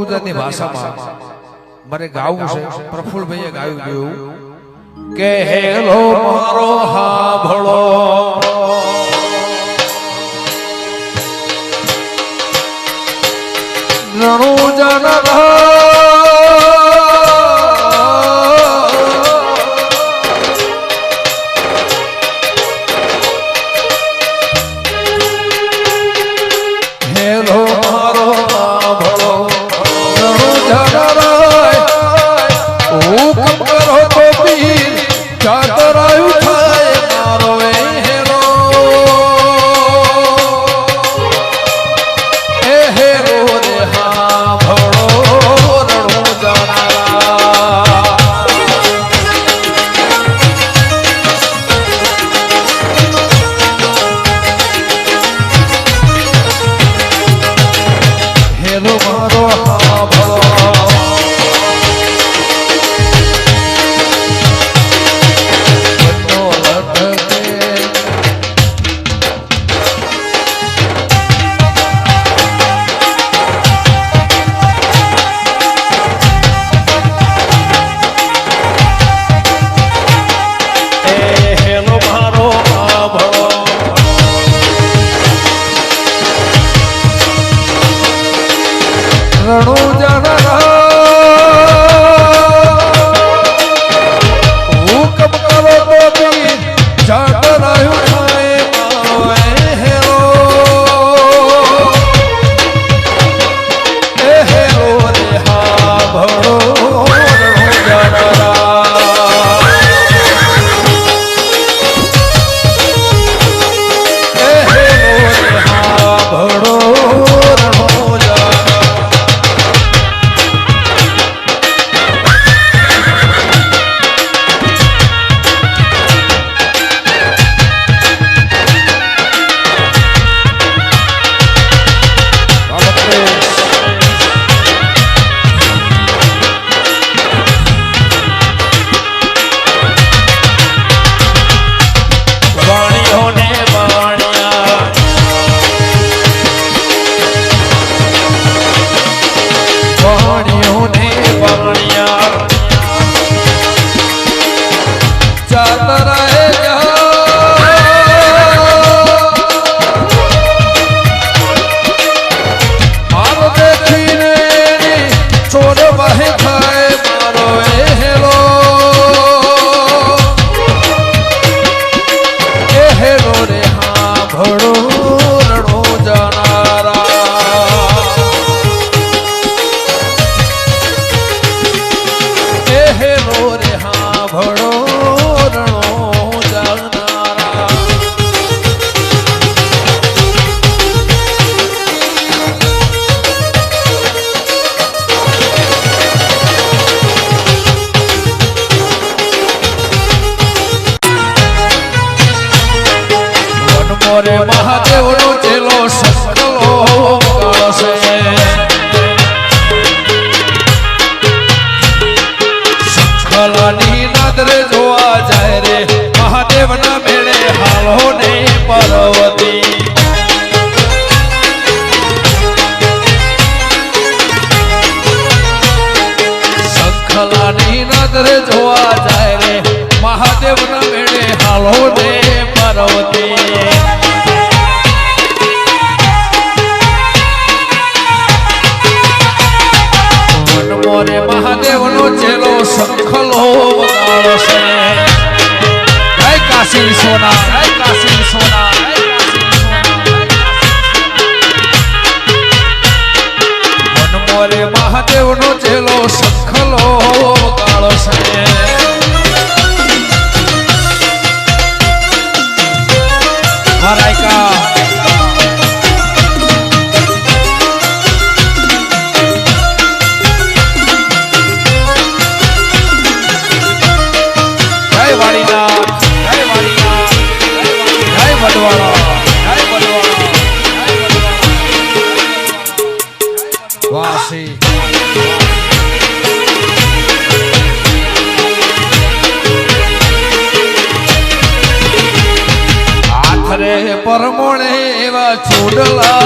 ગુજરાતની ભાષામાં મારે ગાવું છે. પ્રફુલભાઈએ ગાયું ગયું કે હેલો મારો હાભળો રણુ જન Baba. ચરણો જણ. Antonio. રે મહાદેવનો ચેલો સકલો કાશે સકલાની નદરે જોવા જાય રે મહાદેવના મેળે હાલો ને જોવા જાય રે મહાદેવના મેળે હાલો દે પર્વતી. મોરે મહાદેવનો ચેલો સંખલો your love.